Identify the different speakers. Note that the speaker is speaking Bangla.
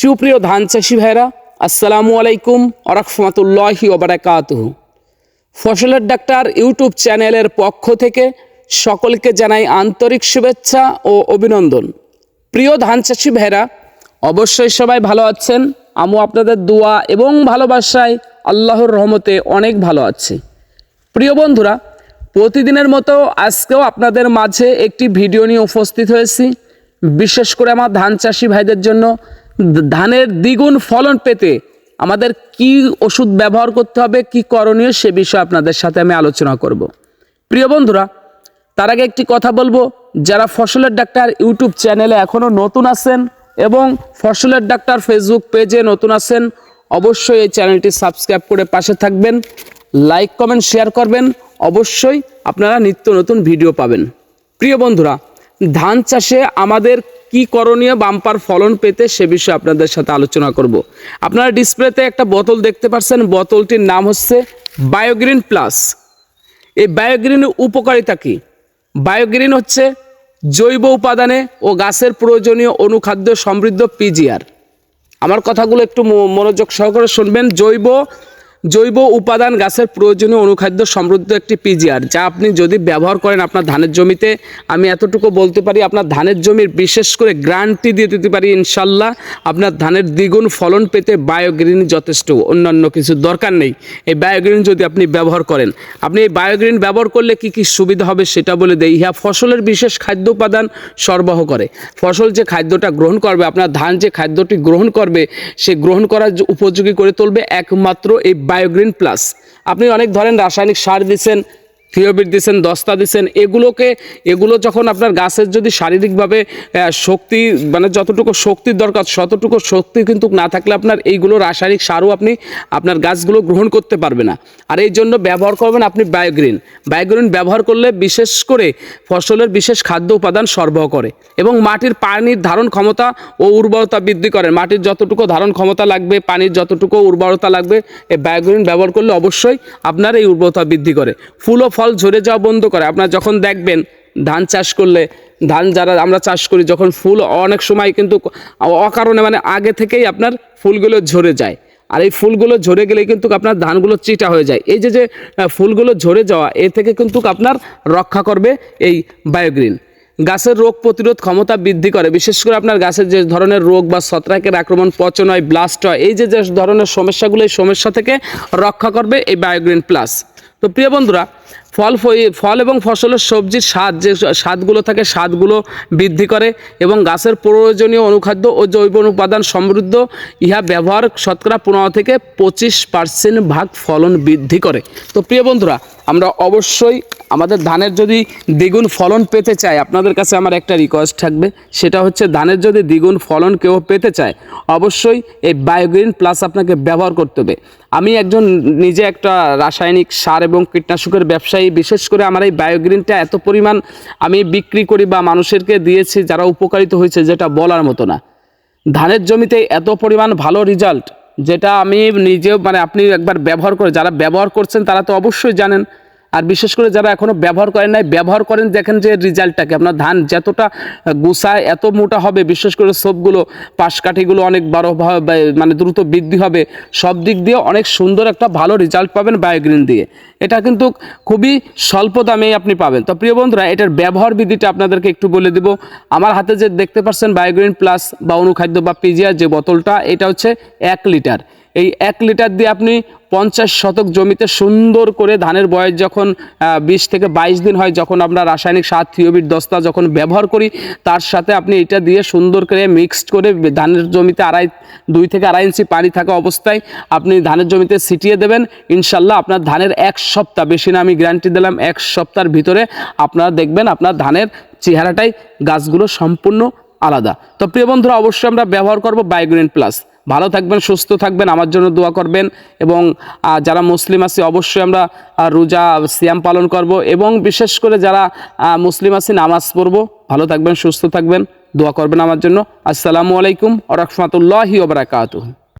Speaker 1: সুপ্রিয় ধান চাষি ভাইরা আসসালামু আলাইকুম আরহামতুল্লাহি ওবরাকাতুহু ফসলের ডাক্তার ইউটিউব চ্যানেলের পক্ষ থেকে সকলকে জানাই আন্তরিক শুভেচ্ছা ও অভিনন্দন। প্রিয় ধান চাষি ভাইরা অবশ্যই সবাই ভালো আছেন। আমু আপনাদের দোয়া এবং ভালোবাসায় আল্লাহর রহমতে অনেক ভালো আছি। প্রিয় বন্ধুরা, প্রতিদিনের মতো আজকেও আপনাদের মাঝে একটি ভিডিও নিয়ে উপস্থিত হয়েছি। বিশেষ করে আমার ধান চাষি ভাইদের জন্য ধানের দ্বিগুণ ফলন পেতে আমাদের কি ওষুধ ব্যবহার করতে হবে, কি করণীয় সে বিষয়ে আপনাদের সাথে আমি আলোচনা করব। প্রিয় বন্ধুরা, তার আগে একটি কথা বলব, যারা ফসলের ডাক্তার ইউটিউব চ্যানেলে এখনও নতুন আছেন এবং ফসলের ডাক্তার ফেসবুক পেজে নতুন আছেন, অবশ্যই এই চ্যানেলটি সাবস্ক্রাইব করে পাশে থাকবেন, লাইক, কমেন্ট, শেয়ার করবেন, অবশ্যই আপনারা নিত্য নতুন ভিডিও পাবেন। প্রিয় বন্ধুরা, ধান চাষে আমাদের কি করণীয় বাম্পার ফলন পেতে সে বিষয়ে আপনাদের সাথে আলোচনা করব। আপনারা ডিসপ্লেতে একটা বোতল দেখতে পাচ্ছেন। বোতলটির নাম হচ্ছে বায়োগ্রিন প্লাস। এই বায়োগ্রিনের উপকারিতা কি? বায়োগ্রিন হচ্ছে জৈব উপাদানে ও গাছের প্রয়োজনীয় অনুখাদ্য সমৃদ্ধ পিজিআর। আমার কথাগুলো একটু মনোযোগ সহকারে শুনবেন। জৈব জৈব উপাদান গাছের প্রয়োজনীয় অনুখাদ্য সমৃদ্ধ একটি পিজিআর যা আপনি যদি ব্যবহার করেন আপনার ধানের জমিতে, আমি এতটুকু বলতে পারি আপনার ধানের জমির বিশেষ করে গ্রান্টি দিয়ে দিতে পারি ইনশাল্লাহ। আপনার ধানের দ্বিগুণ ফলন পেতে বায়োগ্রিন যথেষ্ট, অন্যান্য কিছু দরকার নেই। এই বায়োগ্রিন যদি আপনি ব্যবহার করেন, আপনি এই বায়োগ্রিন ব্যবহার করলে কি কি সুবিধা হবে সেটা বলে দেয় ইহা ফসলের বিশেষ খাদ্য উপাদান সরবরাহ করে। ফসল যে খাদ্যটা গ্রহণ করবে, আপনার ধান যে খাদ্যটি গ্রহণ করবে, সে গ্রহণ করার উপযোগী করে তুলবে, একমাত্র এই বায়োগ্রিন প্লাস আপনি অনেক ধরেন রাসায়নিক সার দিচ্ছেন থিওবিট দিচ্ছেন দস্তা দিচ্ছেন এগুলোকে, এগুলো যখন আপনার গাছের যদি শারীরিকভাবে শক্তি মানে যতটুকু শক্তির দরকার, ততটুকু শক্তি কিন্তু না থাকলে আপনার এইগুলো রাসায়নিক সারও আপনি, আপনার গাছগুলো গ্রহণ করতে পারবে না। আর এই জন্য ব্যবহার করবেন আপনি বায়োগ্রিন। বায়োগ্রিন ব্যবহার করলে বিশেষ করে ফসলের বিশেষ খাদ্য উপাদান সরবরাহ করে এবং মাটির পানির ধারণ ক্ষমতা ও উর্বরতা বৃদ্ধি করে। মাটির যতটুকু ধারণ ক্ষমতা লাগবে, পানির যতটুকু উর্বরতা লাগবে, এই বায়োগ্রিন ব্যবহার করলে অবশ্যই আপনার এই উর্বরতা বৃদ্ধি করে। ফুল ও ফল ঝরে যাওয়া বন্ধ করে। আপনার যখন দেখবেন ধান চাষ করলে, ধান যারা আমরা চাষ করি, যখন ফুল অনেক সময় কিন্তু অকারণে মানে আগে থেকেই আপনার ফুলগুলো ঝরে যায়। আর এই ফুলগুলো ঝরে গেলে কিন্তু আপনার ধানগুলো চিটা হয়ে যায়। এই যে যে ফুলগুলো ঝরে যাওয়া, এ থেকে কিন্তু আপনার রক্ষা করবে এই বায়োগ্রিন। গাছের রোগ প্রতিরোধ ক্ষমতা বৃদ্ধি করে। বিশেষ করে আপনার গাছের যে ধরনের রোগ বা ছত্রাকের আক্রমণ পচন হয় ব্লাস্ট হয়, এই যে যে ধরনের সমস্যাগুলো, এই সমস্যা থেকে রক্ষা করবে এই বায়োগ্রিন প্লাস তো প্রিয় বন্ধুরা ফল ফল এবং ফসলের সবজির স্বাদ, যে স্বাদগুলো থাকে স্বাদগুলো বৃদ্ধি করে এবং গাছের প্রয়োজনীয় অনুখাদ্য ও জৈব উপাদান সমৃদ্ধ, ইহা ব্যবহার শতকরা পনেরো থেকে পঁচিশ পার্সেন্ট ভাগ ফলন বৃদ্ধি করে। তো প্রিয় বন্ধুরা, আমরা অবশ্যই আমাদের ধানের যদি দ্বিগুণ ফলন পেতে চাই আপনাদের কাছে আমার একটা রিকোয়েস্ট থাকবে, সেটা হচ্ছে ধানের যদি দ্বিগুণ ফলন কেউ পেতে চায়, অবশ্যই এই বায়োগ্রিন প্লাস আপনাকে ব্যবহার করতে হবে। আমি একজন নিজে একটা রাসায়নিক সার এবং কীটনাশকের ব্যবসায়ী, বিশেষ করে আমার এই বায়োগ্রিনটা এত পরিমাণ আমি বিক্রি করি বা মানুষেরকে দিয়েছি, যারা উপকারিত হয়েছে, যেটা বলার মতো না। ধানের জমিতে এত পরিমাণ ভালো রেজাল্ট যেটা আমি নিজেও মানে আপনি একবার ব্যবহার করে, যারা ব্যবহার করছেন, তারা তো অবশ্যই জানেন। আর বিশেষ করে যারা এখনও ব্যবহার করেন নাই, ব্যবহার করেন, দেখেন যে রেজাল্টটাকে। আপনার ধান যতটা গুছায়, এত মোটা হবে, বিশেষ করে সবগুলো পাশকাঠিগুলো অনেক বড় মানে দ্রুত বৃদ্ধি হবে, সব দিক দিয়ে অনেক সুন্দর একটা ভালো রেজাল্ট পাবেন বায়োগ্রিন দিয়ে। এটা কিন্তু খুবই স্বল্প দামে আপনি পাবেন। তো প্রিয় বন্ধুরা, এটার ব্যবহার বিধিটা আপনাদেরকে একটু বলে দিব। আমার হাতে যে দেখতে পাচ্ছেন বায়োগ্রিন প্লাস বা অনুখাদ্য বা পিজিআর যে বোতলটা, এটা হচ্ছে এক লিটার। এই এক লিটার দিয়ে আপনি পঞ্চাশ শতক জমিতে সুন্দর করে ধানের বয়স যখন বিশ থেকে বাইশ দিন হয়, যখন আমরা রাসায়নিক সার, থিওবিট, দস্তা যখন ব্যবহার করি, তার সাথে আপনি এটা দিয়ে সুন্দর করে মিক্সড করে ধানের জমিতে আড়াই, দুই থেকে আড়াই ইঞ্চি পানি থাকা অবস্থায় আপনি ধানের জমিতে ছিটিয়ে দেবেন। ইনশাল্লাহ আপনার ধানের এক সপ্তাহ, বেশি না, আমি গ্যারান্টি দিলাম, এক সপ্তাহের ভিতরে আপনারা দেখবেন আপনার ধানের চেহারাটাই গাছগুলো সম্পূর্ণ আলাদা। তো প্রিয় বন্ধুরা, অবশ্যই আমরা ব্যবহার করব বায়োগ্রিন প্লাস ভালো থাকবেন, সুস্থ থাকবেন, আমার জন্য দোয়া করবেন এবং যারা মুসলিম আছি অবশ্যই আমরা রোজা, সিয়াম পালন করব এবং বিশেষ করে যারা মুসলিম আছি নামাজ পড়ব, ভালো থাকবেন, সুস্থ থাকবেন, দোয়া করবেন আমার জন্য। আসসালামু আলাইকুম আ রহমতুল্লাহি ওবরাকাতুহ